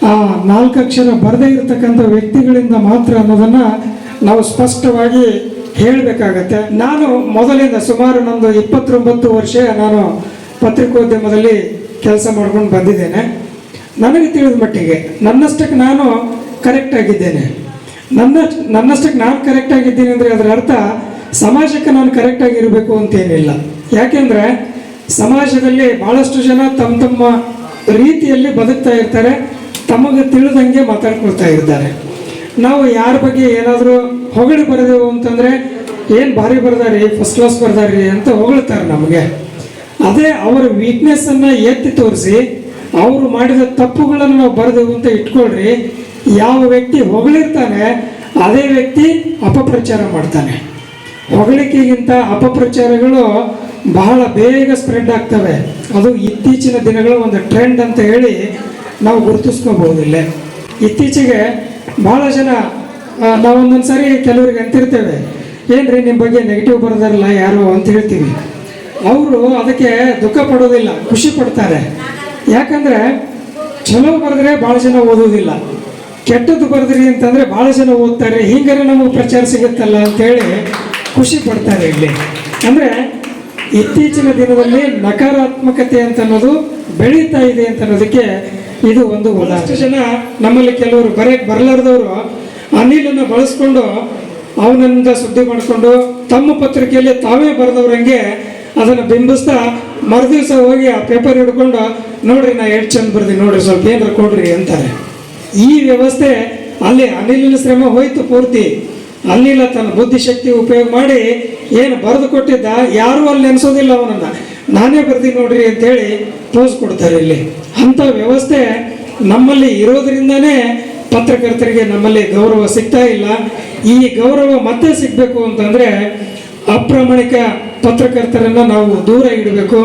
ಆ, ನಾಲ್ಕು ಅಕ್ಷರ ಬರದೇ ಇರತಕ್ಕಂಥ ವ್ಯಕ್ತಿಗಳಿಂದ ಮಾತ್ರ ಅನ್ನೋದನ್ನು ನಾವು ಸ್ಪಷ್ಟವಾಗಿ ಹೇಳಬೇಕಾಗತ್ತೆ. ನಾನು ಮೊದಲಿಂದ ಸುಮಾರು ನಂದು ಇಪ್ಪತ್ತೊಂಬತ್ತು ವರ್ಷ ನಾನು ಪತ್ರಿಕೋದ್ಯಮದಲ್ಲಿ ಕೆಲಸ ಮಾಡ್ಕೊಂಡು ಬಂದಿದ್ದೇನೆ. ನನಗೆ ತಿಳಿದ ಮಟ್ಟಿಗೆ ನನ್ನಷ್ಟಕ್ಕೆ ನಾನು ಕರೆಕ್ಟ್ ಆಗಿದ್ದೇನೆ. ನನ್ನ, ನನ್ನಷ್ಟಕ್ಕೆ ನಾನು ಕರೆಕ್ಟ್ ಆಗಿದ್ದೀನಿ ಅಂದರೆ ಅದರ ಅರ್ಥ ಸಮಾಜಕ್ಕೆ ನಾನು ಕರೆಕ್ಟ್ ಆಗಿರಬೇಕು ಅಂತೇನಿಲ್ಲ. ಯಾಕೆಂದರೆ ಸಮಾಜದಲ್ಲಿ ಬಹಳಷ್ಟು ಜನ ತಮ್ಮ ತಮ್ಮ ರೀತಿಯಲ್ಲಿ ಬದುಕ್ತಾ ಇರ್ತಾರೆ, ತಮಗೆ ತಿಳಿದಂಗೆ ಮಾತಾಡ್ಕೊಳ್ತಾ ಇರ್ತಾರೆ ನಾವು ಯಾರ ಬಗ್ಗೆ ಏನಾದರೂ ಹೊಗಳಿ ಬರೆದೆವು ಅಂತಂದರೆ, ಏನು ಭಾರಿ ಬರ್ದಾರಿ ಫಸ್ಟ್ ಕ್ಲಾಸ್ ಬರ್ದಾರಿ ಅಂತ ಹೊಗಳ್ತಾರೆ ನಮಗೆ. ಅದೇ ಅವರ ವೀಕ್ನೆಸ್ಸನ್ನು ಎತ್ತಿ ತೋರಿಸಿ, ಅವರು ಮಾಡಿದ ತಪ್ಪುಗಳನ್ನು ನಾವು ಬರೆದೆವು ಅಂತ ಇಟ್ಕೊಳ್ರಿ, ಯಾವ ವ್ಯಕ್ತಿ ಹೊಗಳಿರ್ತಾನೆ, ಅದೇ ವ್ಯಕ್ತಿ ಅಪಪ್ರಚಾರ ಮಾಡ್ತಾನೆ. ಹೊಗಳಿಕೆಗಿಂತ ಅಪಪ್ರಚಾರಗಳು ಬಹಳ ಬೇಗ ಸ್ಪ್ರೆಡ್ ಆಗ್ತವೆ. ಅದು ಇತ್ತೀಚಿನ ದಿನಗಳ ಒಂದು ಟ್ರೆಂಡ್ ಅಂತ ಹೇಳಿ ನಾವು ಗುರುತಿಸ್ಕೋಬಹುದಿಲ್ಲ ಇತ್ತೀಚೆಗೆ ಬಹಳ ಜನ ನಾವೊಂದೊಂದು ಸಾರಿ ಕೆಲವರಿಗೆ ಅಂತಿರ್ತೇವೆ. ಏನ್ರಿ ನಿಮ್ಮ ಬಗ್ಗೆ ನೆಗೆಟಿವ್ ಬರೋದಾರಲ್ಲ ಯಾರು ಅಂತ ಹೇಳ್ತೀವಿ. ಅವರು ಅದಕ್ಕೆ ದುಃಖ ಪಡೋದಿಲ್ಲ, ಖುಷಿ ಪಡ್ತಾರೆ. ಯಾಕಂದ್ರೆ ಚಲೋ ಬರೆದ್ರೆ ಭಾಳ ಜನ ಓದೋದಿಲ್ಲ ಕೆಟ್ಟದ್ದು ಬರೆದ್ರಿ ಅಂತಂದ್ರೆ ಭಾಳ ಜನ ಓದ್ತಾರೆ. ಹೀಗಾರೆ ನಮಗೆ ಪ್ರಚಾರ ಸಿಗುತ್ತಲ್ಲ ಅಂತೇಳಿ ಖುಷಿ ಪಡ್ತಾರೆ ಇಲ್ಲಿ. ಅಂದ್ರೆ ಇತ್ತೀಚಿನ ದಿನದಲ್ಲಿ ನಕಾರಾತ್ಮಕತೆ ಅಂತ ಅನ್ನೋದು ಬೆಳೀತಾ ಇದೆ ಅಂತ ಅನ್ನೋದಕ್ಕೆ ಇದು ಒಂದು ಒಂದಷ್ಟು ಜನ ನಮ್ಮಲ್ಲಿ ಕೆಲವರು ಬರೆಯಕ್ಕೆ ಬರಲಾರ್ದವರು ಅನಿಲನ್ನು ಬಳಸ್ಕೊಂಡು ಅವನಿಂದ ಸುದ್ದಿ ಮಾಡಿಕೊಂಡು ತಮ್ಮ ಪತ್ರಿಕೆಯಲ್ಲಿ ತಾವೇ ಬರೆದವ್ರಂಗೆ ಅದನ್ನು ಬಿಂಬಿಸ್ತಾ ಮರುದಿವಸ ಹೋಗಿ ಆ ಪೇಪರ್ ಹಿಡ್ಕೊಂಡು, ನೋಡ್ರಿ, ನಾ ಎಷ್ಟು ಚಂದ ಬರ್ದಿ ನೋಡ್ರಿ, ಸ್ವಲ್ಪ ಏನಾರ ಕೊಡ್ರಿ ಅಂತಾರೆ. ಈ ವ್ಯವಸ್ಥೆ ಅಲ್ಲಿ ಅನಿಲಿನ ಶ್ರಮ ಹೋಯ್ತು ಪೂರ್ತಿ. ಅನಿಲ ತನ್ನ ಬುದ್ಧಿಶಕ್ತಿ ಉಪಯೋಗ ಮಾಡಿ ಏನು ಬರೆದು ಕೊಟ್ಟಿದ್ದ, ಯಾರೂ ಅಲ್ಲಿ ನೆನೆಸೋದಿಲ್ಲ ಅವನನ್ನು. ನಾನೇ ಬರ್ತೀನಿ ನೋಡ್ರಿ ಅಂತೇಳಿ ಪೋಸ್ ಕೊಡ್ತಾರೆ ಇಲ್ಲಿ. ಅಂಥ ವ್ಯವಸ್ಥೆ ನಮ್ಮಲ್ಲಿ ಇರೋದ್ರಿಂದನೇ ಪತ್ರಕರ್ತರಿಗೆ ನಮ್ಮಲ್ಲಿ ಗೌರವ ಸಿಗ್ತಾ ಇಲ್ಲ. ಈ ಗೌರವ ಮತ್ತೆ ಸಿಗಬೇಕು ಅಂತಂದರೆ ಅಪ್ರಾಮಾಣಿಕ ಪತ್ರಕರ್ತರನ್ನ ನಾವು ದೂರ ಇಡಬೇಕು.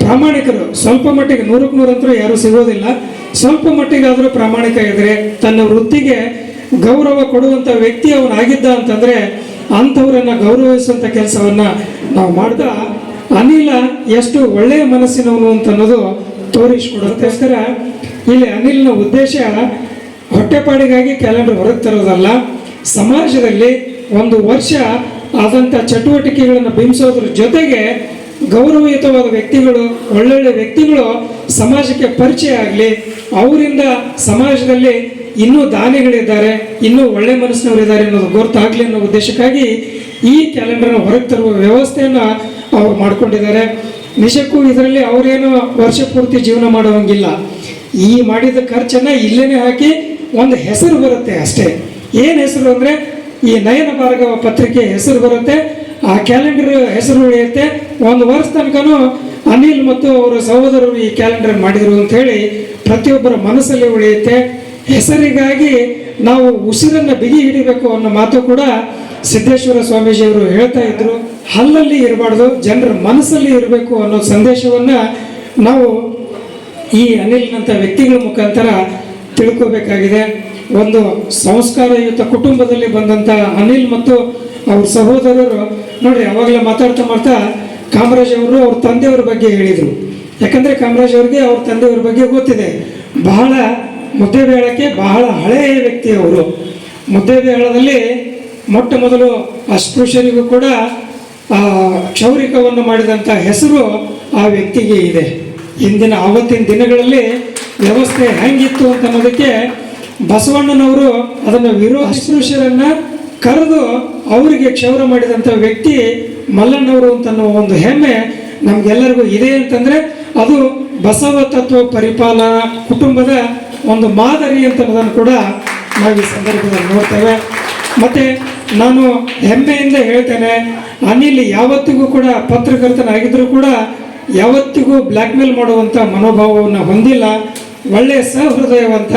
ಪ್ರಾಮಾಣಿಕರು, ಸ್ವಲ್ಪ ಮಟ್ಟಿಗೆ ನೂರಕ್ಕೆ ನೂರಂತರೂ ಯಾರೂ ಸಿಗೋದಿಲ್ಲ. ಸ್ವಲ್ಪ ಮಟ್ಟಿಗಾದರೂ ಪ್ರಾಮಾಣಿಕ ಇದ್ದರೆ ತನ್ನ ವೃತ್ತಿಗೆ ಗೌರವ ಕೊಡುವಂಥ ವ್ಯಕ್ತಿ ಅವನಾಗಿದ್ದ ಅಂತಂದರೆ ಅಂಥವರನ್ನು ಗೌರವಿಸುವಂಥ ಕೆಲಸವನ್ನ ನಾವು ಮಾಡಿದ ಅನಿಲ ಎಷ್ಟು ಒಳ್ಳೆಯ ಮನಸ್ಸಿನವನು ಅಂತ ಅನ್ನೋದು ತೋರಿಸ್ಕೊಡೋದಕ್ಕೋಸ್ಕರ ಇಲ್ಲಿ ಅನಿಲ್ನ ಉದ್ದೇಶ ಹೊಟ್ಟೆಪಾಡಿಗಾಗಿ ಕ್ಯಾಲೆಂಡರ್ ಹೊರಗೆ ತರೋದಲ್ಲ, ಸಮಾಜದಲ್ಲಿ ಒಂದು ವರ್ಷ ಆದಂಥ ಚಟುವಟಿಕೆಗಳನ್ನು ಬಿಂಬಿಸೋದ್ರ ಜೊತೆಗೆ ಗೌರವಯುತವಾದ ವ್ಯಕ್ತಿಗಳು, ಒಳ್ಳೊಳ್ಳೆ ವ್ಯಕ್ತಿಗಳು ಸಮಾಜಕ್ಕೆ ಪರಿಚಯ ಆಗಲಿ, ಅವರಿಂದ ಸಮಾಜದಲ್ಲಿ ಇನ್ನೂ ದಾನಿಗಳಿದ್ದಾರೆ, ಇನ್ನೂ ಒಳ್ಳೆ ಮನಸ್ಸಿನವರಿದ್ದಾರೆ ಅನ್ನೋದು ಗೊತ್ತಾಗಲಿ ಅನ್ನೋ ಉದ್ದೇಶಕ್ಕಾಗಿ ಈ ಕ್ಯಾಲೆಂಡರ್ನ ಹೊರಗೆ ತರುವ ವ್ಯವಸ್ಥೆಯನ್ನು ಅವ್ರು ಮಾಡ್ಕೊಂಡಿದ್ದಾರೆ. ನಿಜಕ್ಕೂ ಇದರಲ್ಲಿ ಅವರೇನು ವರ್ಷ ಪೂರ್ತಿ ಜೀವನ ಮಾಡುವಂಗಿಲ್ಲ. ಈ ಮಾಡಿದ ಖರ್ಚನ್ನು ಇಲ್ಲೇ ಹಾಕಿ ಒಂದು ಹೆಸರು ಬರುತ್ತೆ ಅಷ್ಟೇ. ಏನು ಹೆಸರು ಅಂದರೆ, ಈ ನಯನ ಭಾರ್ಗವ ಪತ್ರಿಕೆ ಹೆಸರು ಬರುತ್ತೆ. ಆ ಕ್ಯಾಲೆಂಡರ್ ಹೆಸರು ಉಳಿಯುತ್ತೆ. ಒಂದು ವರ್ಷ ತನಕನೂ ಅನಿಲ್ ಮತ್ತು ಅವರ ಸಹೋದರರು ಈ ಕ್ಯಾಲೆಂಡರ್ ಮಾಡಿದರು ಅಂತ ಹೇಳಿ ಪ್ರತಿಯೊಬ್ಬರ ಮನಸ್ಸಲ್ಲಿ ಉಳಿಯುತ್ತೆ. ಹೆಸರಿಗಾಗಿ ನಾವು ಉಸಿರನ್ನು ಬಿಗಿ ಹಿಡಿಬೇಕು ಅನ್ನೋ ಮಾತು ಕೂಡ ಸಿದ್ದೇಶ್ವರ ಸ್ವಾಮೀಜಿಯವರು ಹೇಳ್ತಾ ಇದ್ರು. ಹಲ್ಲಲ್ಲಿ ಇರಬಾರ್ದು, ಜನರ ಮನಸ್ಸಲ್ಲಿ ಇರಬೇಕು ಅನ್ನೋ ಸಂದೇಶವನ್ನ ನಾವು ಈ ಅನಿಲ್ನಂಥ ವ್ಯಕ್ತಿಗಳ ಮುಖಾಂತರ ತಿಳ್ಕೋಬೇಕಾಗಿದೆ. ಒಂದು ಸಂಸ್ಕಾರಯುತ ಕುಟುಂಬದಲ್ಲಿ ಬಂದಂಥ ಅನಿಲ್ ಮತ್ತು ಅವ್ರ ಸಹೋದರರು ನೋಡಿ, ಅವಾಗಲೇ ಮಾತಾಡ್ತಾ ಮಾಡ್ತಾ ಕಾಮರಾಜ್ ಅವರು ಅವ್ರ ತಂದೆಯವ್ರ ಬಗ್ಗೆ ಹೇಳಿದರು. ಯಾಕಂದರೆ ಕಾಮರಾಜ್ ಅವ್ರಿಗೆ ಅವ್ರ ತಂದೆಯವ್ರ ಬಗ್ಗೆ ಗೊತ್ತಿದೆ. ಬಹಳ ಮುದ್ದೆಬೇಳಕ್ಕೆ ಬಹಳ ಹಳೆಯ ವ್ಯಕ್ತಿ ಅವರು ಮುದ್ದೆಬೇಳದಲ್ಲಿ ಮೊಟ್ಟ ಮೊದಲು ಅಸ್ಪೃಶ್ಯರಿಗೂ ಕೂಡ ಆ, ಕ್ಷೌರಿಕವನ್ನು ಮಾಡಿದಂಥ ಹೆಸರು ಆ ವ್ಯಕ್ತಿಗೆ ಇದೆ. ಇಂದಿನ ಆವತ್ತಿನ ದಿನಗಳಲ್ಲಿ ವ್ಯವಸ್ಥೆ ಹೆಂಗಿತ್ತು ಅಂತ ಅನ್ನೋದಕ್ಕೆ ಬಸವಣ್ಣನವರು ಅದನ್ನು ವಿರೋ ಅಸ್ಪೃಶ್ಯರನ್ನ ಕರೆದು ಅವರಿಗೆ ಕ್ಷೌರ ಮಾಡಿದಂಥ ವ್ಯಕ್ತಿ ಮಲ್ಲಣ್ಣವರು ಅಂತ ಒಂದು ಹೆಮ್ಮೆ ನಮ್ಗೆಲ್ಲರಿಗೂ ಇದೆ ಅಂತಂದ್ರೆ ಅದು ಬಸವ ತತ್ವ ಪರಿಪಾಲನಾ ಕುಟುಂಬದ ಒಂದು ಮಾದರಿ ಅಂತ ಅನ್ನೋದನ್ನು ಕೂಡ ನಾವು ಈ ಸಂದರ್ಭದಲ್ಲಿ ನೋಡ್ತೇವೆ. ಮತ್ತು ನಾನು ಹೆಮ್ಮೆಯಿಂದ ಹೇಳ್ತೇನೆ, ಅನಿಲ್ ಯಾವತ್ತಿಗೂ ಕೂಡ ಪತ್ರಕರ್ತನಾಗಿದ್ದರೂ ಕೂಡ ಯಾವತ್ತಿಗೂ ಬ್ಲ್ಯಾಕ್ ಮೇಲ್ ಮಾಡುವಂಥ ಮನೋಭಾವವನ್ನು ಹೊಂದಿಲ್ಲ. ಒಳ್ಳೆಯ ಸಹೃದಯವಂತ.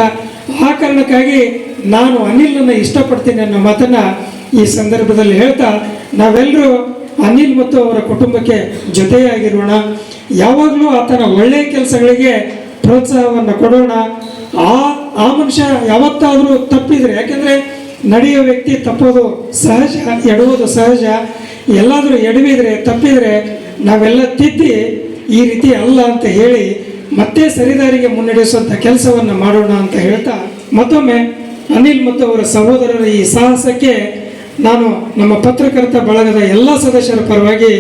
ಆ ಕಾರಣಕ್ಕಾಗಿ ನಾನು ಅನಿಲನ್ನು ಇಷ್ಟಪಡ್ತೀನಿ ಅನ್ನೋ ಮಾತನ್ನು ಈ ಸಂದರ್ಭದಲ್ಲಿ ಹೇಳ್ತಾ ನಾವೆಲ್ಲರೂ ಅನಿಲ್ ಮತ್ತು ಅವರ ಕುಟುಂಬಕ್ಕೆ ಜೊತೆಯಾಗಿರೋಣ. ಯಾವಾಗಲೂ ಆತನ ಒಳ್ಳೆಯ ಕೆಲಸಗಳಿಗೆ ಪ್ರೋತ್ಸಾಹವನ್ನು ಕೊಡೋಣ. ಆ ಆ ಮನುಷ್ಯ ಯಾವತ್ತಾದರೂ ತಪ್ಪಿದ್ರೆ, ಯಾಕೆಂದರೆ ನಡೆಯೋ ವ್ಯಕ್ತಿ ತಪ್ಪೋದು ಸಹಜ, ಎಡುವುದು ಸಹಜ. ಎಲ್ಲಾದರೂ ಎಡವಿದರೆ, ತಪ್ಪಿದ್ರೆ ನಾವೆಲ್ಲ ತಿದ್ದಿ ಈ ರೀತಿ ಅಲ್ಲ ಅಂತ ಹೇಳಿ ಮತ್ತೆ ಸರಿದಾರಿಗೆ ಮುನ್ನಡೆಸುವಂಥ ಕೆಲಸವನ್ನು ಮಾಡೋಣ ಅಂತ ಹೇಳ್ತಾ ಮತ್ತೊಮ್ಮೆ ಅನಿಲ್ ಮತ್ತು ಅವರ ಸಹೋದರರ ಈ ಸಾಹಸಕ್ಕೆ ನಾನು ನಮ್ಮ ಪತ್ರಕರ್ತ ಬಳಗದ ಎಲ್ಲ ಸದಸ್ಯರ ಪರವಾಗಿ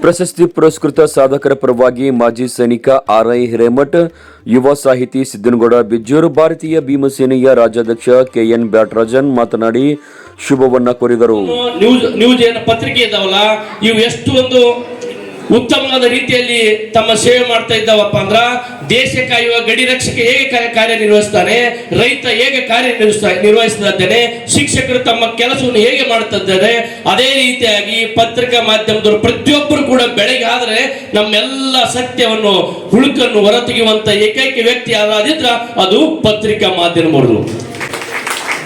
ಪ್ರಶಸ್ತಿ ಪುರಸ್ಕೃತ ಸಾಧಕರ ಪರವಾಗಿ ಮಾಜಿ ಸೈನಿಕ ಆರ್ ಐ ಹಿರೇಮಠ ಯುವ ಸಾಹಿತಿ ಸಿದ್ದನಗೌಡ ಬಿಜ್ಜೂರು ಭಾರತೀಯ ಭೀಮಸೇನೆಯ ರಾಜ್ಯಾಧ್ಯಕ್ಷ ಕೆಎನ್ ಬ್ಯಾಟರಾಜನ್ ಮಾತನಾಡಿ ಶುಭವನ್ನ ಕೋರಿದರು. ನ್ಯೂಸ್ ನ್ಯೂಸ್ ಏನು ಪತ್ರಿಕೆ ಇದಾವಲ್ಲ? ಇವು ಎಷ್ಟು ಒಂದು ಉತ್ತಮವಾದ ರೀತಿಯಲ್ಲಿ ತಮ್ಮ ಸೇವೆ ಮಾಡ್ತಾ ಇದ್ದಾವಪ್ಪ ಅಂದ್ರ ದೇಶ ಕಾಯುವ ಗಡಿ ರಕ್ಷಕ ಹೇಗೆ ಕಾರ್ಯ ಕಾರ್ಯನಿರ್ವಹಿಸ್ತಾನೆ, ರೈತ ಹೇಗೆ ಕಾರ್ಯ ನಿರ್ವಹಿಸ್ತಾ ಶಿಕ್ಷಕರು ತಮ್ಮ ಕೆಲಸವನ್ನು ಹೇಗೆ ಮಾಡ್ತಾ ಇದ್ದಾರೆ ಅದೇ ರೀತಿಯಾಗಿ ಪತ್ರಿಕಾ ಮಾಧ್ಯಮದವರು ಪ್ರತಿಯೊಬ್ಬರು ಕೂಡ ಬೆಳಗ್ಗೆ ಆದ್ರೆ ನಮ್ಮೆಲ್ಲ ಸತ್ಯವನ್ನು, ಹುಳುಕನ್ನು ಹೊರತೆಗೆಯುವಂತ ಏಕೈಕ ವ್ಯಕ್ತಿ ಯಾರಾದಿದ್ರ ಅದು ಪತ್ರಿಕಾ ಮಾಧ್ಯಮದವರು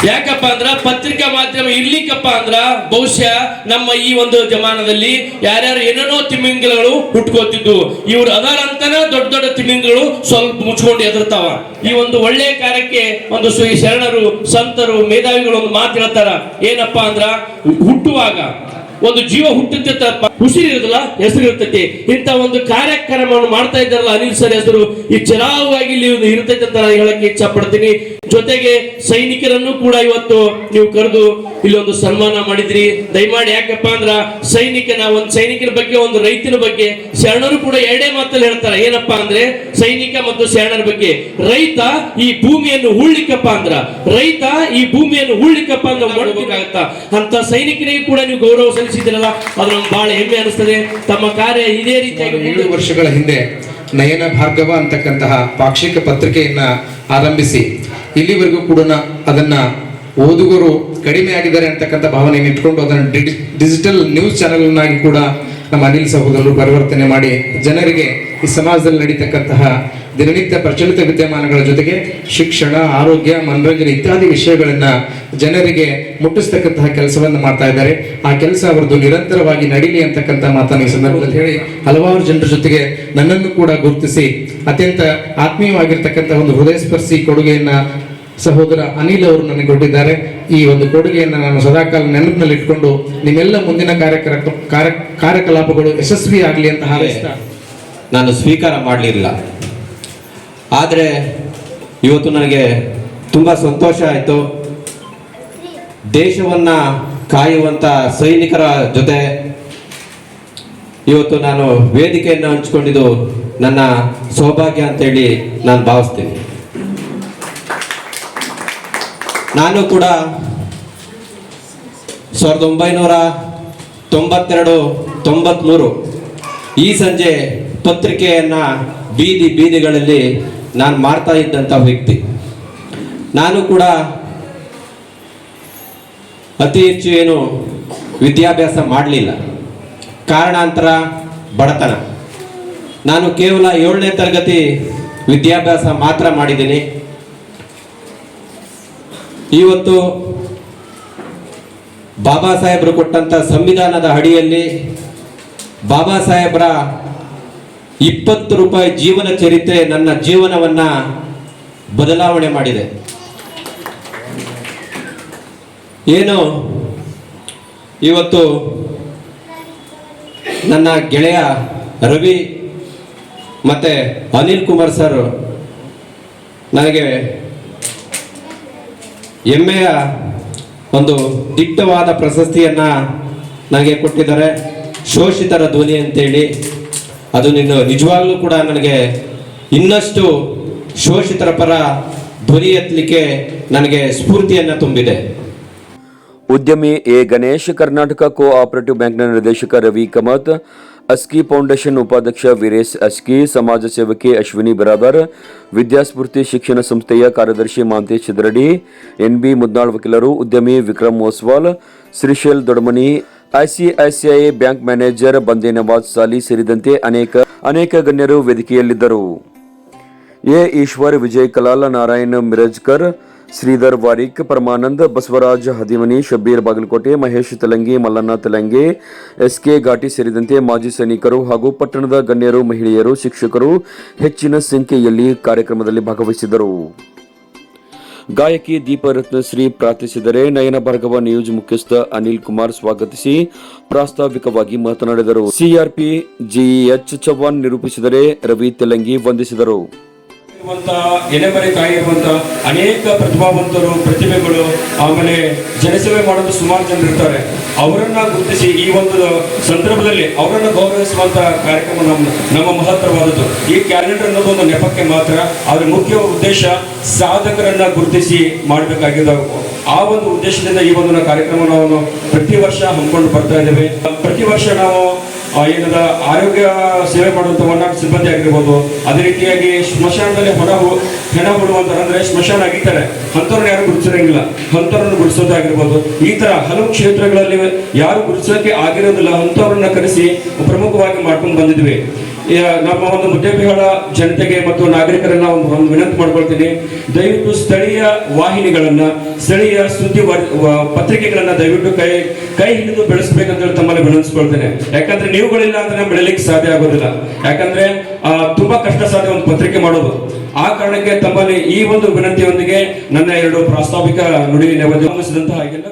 ಯಾಕಪ್ಪ ಅಂದ್ರ ಪತ್ರಿಕಾ ಮಾಧ್ಯಮ ಇರ್ಲಿಕ್ಕಪ್ಪ ಅಂದ್ರ ಬಹುಶಃ ನಮ್ಮ ಈ ಒಂದು ಜಮಾನದಲ್ಲಿ ಯಾರ್ಯಾರು ಏನೇನೋ ತಿಮಿಂಗಲಗಳು ಹುಟ್ಕೋತಿದ್ದು, ಇವ್ರು ಅದಾರಂತನ ದೊಡ್ಡ ದೊಡ್ಡ ತಿಮಿಂಗಲು ಸ್ವಲ್ಪ ಮುಚ್ಕೊಂಡು ಎದುರ್ತಾವ ಈ ಒಂದು ಒಳ್ಳೆಯ ಕಾರ್ಯಕ್ಕೆ ಒಂದು ಶ್ರೀ ಶರಣರು, ಸಂತರು, ಮೇಧಾವಿಗಳು ಒಂದು ಮಾತು ಹೇಳ್ತಾರ. ಏನಪ್ಪಾ ಅಂದ್ರ ಹುಟ್ಟುವಾಗ ಒಂದು ಜೀವ ಹುಟ್ಟುತ್ತೆ ಉಸಿರಿರೋದಿಲ್ಲ ಹೆಸರು ಇರ್ತೈತಿ. ಇಂಥ ಒಂದು ಕಾರ್ಯಕ್ರಮವನ್ನು ಮಾಡ್ತಾ ಇದ್ದಾರಲ್ಲ ಅನಿಲ್ ಸರ್ ಹೆಸರು. ಈ ಚರಾವಾಗಿ ಇಲ್ಲಿ ಇರ್ತೈತೆ ಅಂತ ಹೇಳಕ್ಕೆ ಇಚ್ಛ ಪಡ್ತೀನಿ ಜೊತೆಗೆ ಸೈನಿಕರನ್ನು ಕೂಡ ಇವತ್ತು ನೀವು ಕರೆದು ಇಲ್ಲಿ ಒಂದು ಸನ್ಮಾನ ಮಾಡಿದ್ರಿ. ದಯಮಾಡಿ ಯಾಕಪ್ಪ ಅಂದ್ರ ಸೈನಿಕನ ಒಂದು ಸೈನಿಕನ ಬಗ್ಗೆ, ಒಂದು ರೈತನ ಬಗ್ಗೆ, ಶರಣರು ಕೂಡ ಎರಡೇ ಮಾತಲ್ಲಿ ಹೇಳ್ತಾರೆ. ಏನಪ್ಪಾ ಅಂದ್ರೆ ಸೈನಿಕ ಮತ್ತು ಶರಣರ ಬಗ್ಗೆ. ರೈತ ಈ ಭೂಮಿಯನ್ನು ಹೂಳಿಕಪ್ಪ ಅಂದ್ರ. ರೈತ ಈ ಭೂಮಿಯನ್ನು ಹೂಳಿಕಪ್ಪ ಅಂದ್ರೆ ಮಾಡಬೇಕಾಗತ್ತ ಅಂತ. ಸೈನಿಕರಿಗೆ ಕೂಡ ನೀವು ಗೌರವ ಸಲ್ಲಿಸಿ ತೋರಿಸಿದಿರಲ್ಲ ಅದು ನಮ್ಗೆ ಬಹಳ ಹೆಮ್ಮೆ ಅನಿಸ್ತದೆ. ತಮ್ಮ ಕಾರ್ಯ ಇದೇ ರೀತಿಯಾಗಿ ಏಳು ವರ್ಷಗಳ ಹಿಂದೆ ನಯನ ಭಾರ್ಗವ ಅಂತಕ್ಕಂತಹ ಪಾಕ್ಷಿಕ ಪತ್ರಿಕೆಯನ್ನ ಆರಂಭಿಸಿ ಇಲ್ಲಿವರೆಗೂ ಕೂಡ ಅದನ್ನ ಓದುಗರು ಕಡಿಮೆ ಆಗಿದ್ದಾರೆ ಅಂತಕ್ಕಂಥ ಭಾವನೆಯನ್ನು ಇಟ್ಕೊಂಡು ಅದನ್ನು ಡಿಜಿಟಲ್ ನ್ಯೂಸ್ ಚಾನೆಲ್ನಾಗಿ ಕೂಡ ನಮ್ಮ ಅನಿಲ್ ಸಹೋದರರು ಪರಿವರ್ತನೆ ಮಾಡಿ ಜನರಿಗೆ ಈ ಸಮಾಜದಲ್ಲಿ ನಡೀತಕ್ಕಂತಹ ದಿನನಿತ್ಯ ಪ್ರಚಲಿತ ವಿದ್ಯಮಾನಗಳ ಜೊತೆಗೆ ಶಿಕ್ಷಣ, ಆರೋಗ್ಯ, ಮನರಂಜನೆ ಇತ್ಯಾದಿ ವಿಷಯಗಳನ್ನ ಜನರಿಗೆ ಮುಟ್ಟಿಸ್ತಕ್ಕಂತಹ ಕೆಲಸವನ್ನು ಮಾಡ್ತಾ ಇದ್ದಾರೆ. ಆ ಕೆಲಸ ಅವರದ್ದು ನಿರಂತರವಾಗಿ ನಡೀಲಿ ಅಂತಕ್ಕಂಥ ಮಾತನ್ನು ಈ ಸಂದರ್ಭದಲ್ಲಿ ಹೇಳಿ ಹಲವಾರು ಜನರ ಜೊತೆಗೆ ನನ್ನನ್ನು ಕೂಡ ಗುರುತಿಸಿ ಅತ್ಯಂತ ಆತ್ಮೀಯವಾಗಿರ್ತಕ್ಕಂಥ ಒಂದು ಹೃದಯ ಸ್ಪರ್ಶಿ ಕೊಡುಗೆಯನ್ನ ಸಹೋದರ ಅನಿಲ್ ಅವರು ನನಗೆ ಕೊಟ್ಟಿದ್ದಾರೆ. ಈ ಒಂದು ಕೊಡುಗೆಯನ್ನು ನಾನು ಸದಾಕಾಲ ನೆನಪಿನಲ್ಲಿ ಇಟ್ಕೊಂಡು ನಿಮ್ಮೆಲ್ಲ ಮುಂದಿನ ಕಾರ್ಯಕ್ರಮ ಕಾರ್ಯ ಕಾರ್ಯಕಲಾಪಗಳು ಯಶಸ್ವಿ ಆಗಲಿ ಅಂತ ನಾನು ಸ್ವೀಕಾರ ಮಾಡಲಿಲ್ಲ. ಆದರೆ ಇವತ್ತು ನನಗೆ ತುಂಬ ಸಂತೋಷ ಆಯಿತು. ದೇಶವನ್ನು ಕಾಯುವಂಥ ಸೈನಿಕರ ಜೊತೆ ಇವತ್ತು ನಾನು ವೇದಿಕೆಯನ್ನು ಹಂಚಿಕೊಂಡಿದ್ದು ನನ್ನ ಸೌಭಾಗ್ಯ ಅಂತೇಳಿ ನಾನು ಭಾವಿಸ್ತೀನಿ. ನಾನು ಕೂಡ ಸಾವಿರದ ಒಂಬೈನೂರ ತೊಂಬತ್ತೆರಡು ತೊಂಬತ್ತ್ಮೂರು ಈ ಸಂಜೆ ಪತ್ರಿಕೆಯನ್ನು ಬೀದಿ ಬೀದಿಗಳಲ್ಲಿ ನಾನು ಮಾಡ್ತಾ ಇದ್ದಂಥ ವ್ಯಕ್ತಿ. ನಾನು ಕೂಡ ಅತಿ ಹೆಚ್ಚು ಏನು ವಿದ್ಯಾಭ್ಯಾಸ ಮಾಡಲಿಲ್ಲ. ಕಾರಣಾಂತರ ಬಡತನ. ನಾನು ಕೇವಲ ಏಳನೇ ತರಗತಿ ವಿದ್ಯಾಭ್ಯಾಸ ಮಾತ್ರ ಮಾಡಿದ್ದೀನಿ. ಇವತ್ತು ಬಾಬಾ ಸಾಹೇಬರು ಕೊಟ್ಟಂತ ಸಂವಿಧಾನದ ಅಡಿಯಲ್ಲಿ ಬಾಬಾ ಸಾಹೇಬರ ಇಪ್ಪತ್ತು ರೂಪಾಯಿ ಜೀವನ ಚರಿತ್ರೆ ನನ್ನ ಜೀವನವನ್ನ ಬದಲಾವಣೆ ಮಾಡಿದೆ. ಏನು? ಇವತ್ತು ನನ್ನ ಗೆಳೆಯ ರವಿ ಮತ್ತೆ ಅನಿಲ್ ಕುಮಾರ್ ಸರ್ ನನಗೆ ಹೆಮ್ಮೆಯ ಒಂದು ದಿಟ್ಟವಾದ ಪ್ರಶಸ್ತಿಯನ್ನ ನನಗೆ ಕೊಟ್ಟಿದ್ದಾರೆ. ಶೋಷಿತರ ಧ್ವನಿ ಅಂತೇಳಿ. ಅದು ನಿನ್ನ ನಿಜವಾಗ್ಲೂ ಕೂಡ ನನಗೆ ಇನ್ನಷ್ಟು ಶೋಷಿತರ ಪರ ಧ್ವನಿ ಎತ್ತಲಿಕ್ಕೆ ನನಗೆ ಸ್ಫೂರ್ತಿಯನ್ನ ತುಂಬಿದೆ. ಉದ್ಯಮಿ ಎ ಗಣೇಶ್, ಕರ್ನಾಟಕ ಕೋಆಪರೇಟಿವ್ ಬ್ಯಾಂಕ್ನ ನಿರ್ದೇಶಕ ರವಿ ಕಮತ್ ಅಸ್ಕಿ ಫೌಂಡೇಶನ್ ಉಪಾಧ್ಯಕ್ಷ ವೀರೇಶ್ ಅಸ್ಕಿ, ಸಮಾಜ ಸೇವಕಿ ಅಶ್ವಿನಿ ಬಿರಾದರ್, ವಿದ್ಯಾಸ್ಫೂರ್ತಿ ಶಿಕ್ಷಣ ಸಂಸ್ಥೆಯ ಕಾರ್ಯದರ್ಶಿ ಮಾಂತೇಶ್ ಚಿದ್ರಡಿ, ಎನ್ಬಿ ಮುದ್ನಾಳ್ ವಕೀಲರು ಉದ್ಯಮಿ Vikram Oswal, Shrishail Dodamani, ICICI Bank manager Bande Nawaz Sali ಸೇರಿದಂತೆ ಅನೇಕ ಅನೇಕ ಗಣ್ಯರು ವೇದಿಕೆಯಲ್ಲಿದ್ದರು. ಎ ಈಶ್ವರ್, ವಿಜಯ್ ಕಲಾಲ್, ನಾರಾಯಣ್ ಮಿರಜ್ಕರ್ ಶ್ರೀಧರ್ ವಾರಿಕ್, ಪರಮಾನಂದ್, ಬಸವರಾಜ್ ಹದಿಮನಿ, ಶಬ್ಬೀರ್ ಬಾಗಲಕೋಟೆ, ಮಹೇಶ್ ತೆಲಂಗಿ, ಮಲ್ಲಣ್ಣ ತೆಲಂಗಿ, ಎಸ್ಕೆ ಘಾಟಿ ಸೇರಿದಂತೆ ಮಾಜಿ ಸೈನಿಕರು ಹಾಗೂ ಪಟ್ಟಣದ ಗಣ್ಯರು, ಮಹಿಳೆಯರು, ಶಿಕ್ಷಕರು ಹೆಚ್ಚಿನ ಸಂಖ್ಯೆಯಲ್ಲಿ ಕಾರ್ಯಕ್ರಮದಲ್ಲಿ ಭಾಗವಹಿಸಿದರು ಗಾಯಕಿ ದೀಪರತ್ನಶ್ರೀ ಪ್ರಾರ್ಥಿಸಿದರೆ ನಯನ ಭಾರ್ಗವ ನಿಯೋಜ ಮುಖ್ಯಸ್ಥ ಅನಿಲ್ ಕುಮಾರ್ ಸ್ವಾಗತಿಸಿ ಪ್ರಾಸ್ತಾವಿಕವಾಗಿ ಮಾತನಾಡಿದರು. ಸಿಆರ್ಪಿ ಜಿಎಚ್ ಚವ್ಹಾಣ್ ನಿರೂಪಿಸಿದರೆ ರವಿ ತೆಲಂಗಿ ವಂದಿಸಿದರು. ಇರುವಂತ ತಾಯಿ ಕಾಯಿರುವಂತ ಅನೇಕ ಪ್ರತಿಭಾವಂತರು, ಪ್ರತಿಭೆಗಳು ಆಮೇಲೆ ಜನಸೇವೆ ಮಾಡೋದು ಸುಮಾರು ಜನರು ಇರ್ತಾರೆ. ಅವರನ್ನ ಗುರುತಿಸಿ ಈ ಒಂದು ಸಂದರ್ಭದಲ್ಲಿ ಅವರನ್ನ ಗೌರವಿಸುವಂತ ಕಾರ್ಯಕ್ರಮ ನಮ್ಮ ನಮ್ಮ ಮಹತ್ತರವಾದದ್ದು. ಈ ಕ್ಯಾಲೆಂಡರ್ ಅನ್ನೋದು ಒಂದು ನೆಪಕ್ಕೆ ಮಾತ್ರ ಅದರ ಮುಖ್ಯ ಉದ್ದೇಶ ಸಾಧಕರನ್ನ ಗುರುತಿಸಿ ಮಾಡಬೇಕಾಗಿದ್ದ ಆ ಒಂದು ಉದ್ದೇಶದಿಂದ ಈ ಒಂದು ಕಾರ್ಯಕ್ರಮ ನಾವು ಪ್ರತಿ ವರ್ಷ ಹಮ್ಮಿಕೊಂಡು ಬರ್ತಾ ಇದ್ದೇವೆ. ಪ್ರತಿ ವರ್ಷ ನಾವು ಏನದ ಆರೋಗ್ಯ ಸೇವೆ ಮಾಡುವಂತ ಒನ್ನಾಟ ಸಿಬ್ಬಂದಿ ಆಗಿರ್ಬೋದು, ಅದೇ ರೀತಿಯಾಗಿ ಸ್ಮಶಾನದಲ್ಲಿ ಹೊಣ ಹೆಣ ಹುಡುವಂತ ಅಂದ್ರೆ ಸ್ಮಶಾನ ಆಗಿದ್ದಾರೆ ಅಂಥವ್ರನ್ನ ಯಾರು ಗುರುತಿಸಿರಂಗಿಲ್ಲ. ಅಂಥವ್ರನ್ನ ಗುರುತಿಸೋದಾಗಿರ್ಬೋದು ಈ ತರ ಹಲವು ಕ್ಷೇತ್ರಗಳಲ್ಲಿ ಯಾರು ಗುರುತಿಸೋಕೆ ಆಗಿರೋದಿಲ್ಲ, ಅಂಥವ್ರನ್ನ ಕರೆಸಿ ಪ್ರಮುಖವಾಗಿ ಮಾಡ್ಕೊಂಡು ಬಂದಿದ್ವಿ. ನಮ್ಮ ಒಂದು ಮುದ್ದೇಬಿಹಾಳ ಜನತೆಗೆ ಮತ್ತು ನಾಗರಿಕರನ್ನ ಒಂದು ವಿನಂತಿ ಮಾಡ್ಕೊಳ್ತೀನಿ. ದಯವಿಟ್ಟು ಸ್ಥಳೀಯ ವಾಹಿನಿಗಳನ್ನ, ಸ್ಥಳೀಯ ಸುದ್ದಿ ಪತ್ರಿಕೆಗಳನ್ನ ದಯವಿಟ್ಟು ಕೈ ಕೈ ಹಿಡಿದು ಬೆಳೆಸಬೇಕಂತ ಹೇಳಿ ತಮ್ಮಲ್ಲಿ ವಿನಂತಿಸ್ಕೊಳ್ತೇನೆ. ಯಾಕಂದ್ರೆ ನೀವುಗಳಿಲ್ಲ ಅಂದ್ರೆ ಬೆಳಲಿಕ್ಕೆ ಸಾಧ್ಯ ಆಗೋದಿಲ್ಲ. ಯಾಕಂದ್ರೆ ತುಂಬಾ ಕಷ್ಟ ಸಾಧ್ಯ ಒಂದು ಪತ್ರಿಕೆ ಮಾಡೋದು. ಆ ಕಾರಣಕ್ಕೆ ತಮ್ಮಲ್ಲಿ ಈ ಒಂದು ವಿನಂತಿಯೊಂದಿಗೆ ನನ್ನ ಎರಡು ಪ್ರಾಸ್ತಾವಿಕ ನುಡಿ ನೆವದಿಸಿದಂತಹ ಹಾಗೆಲ್ಲ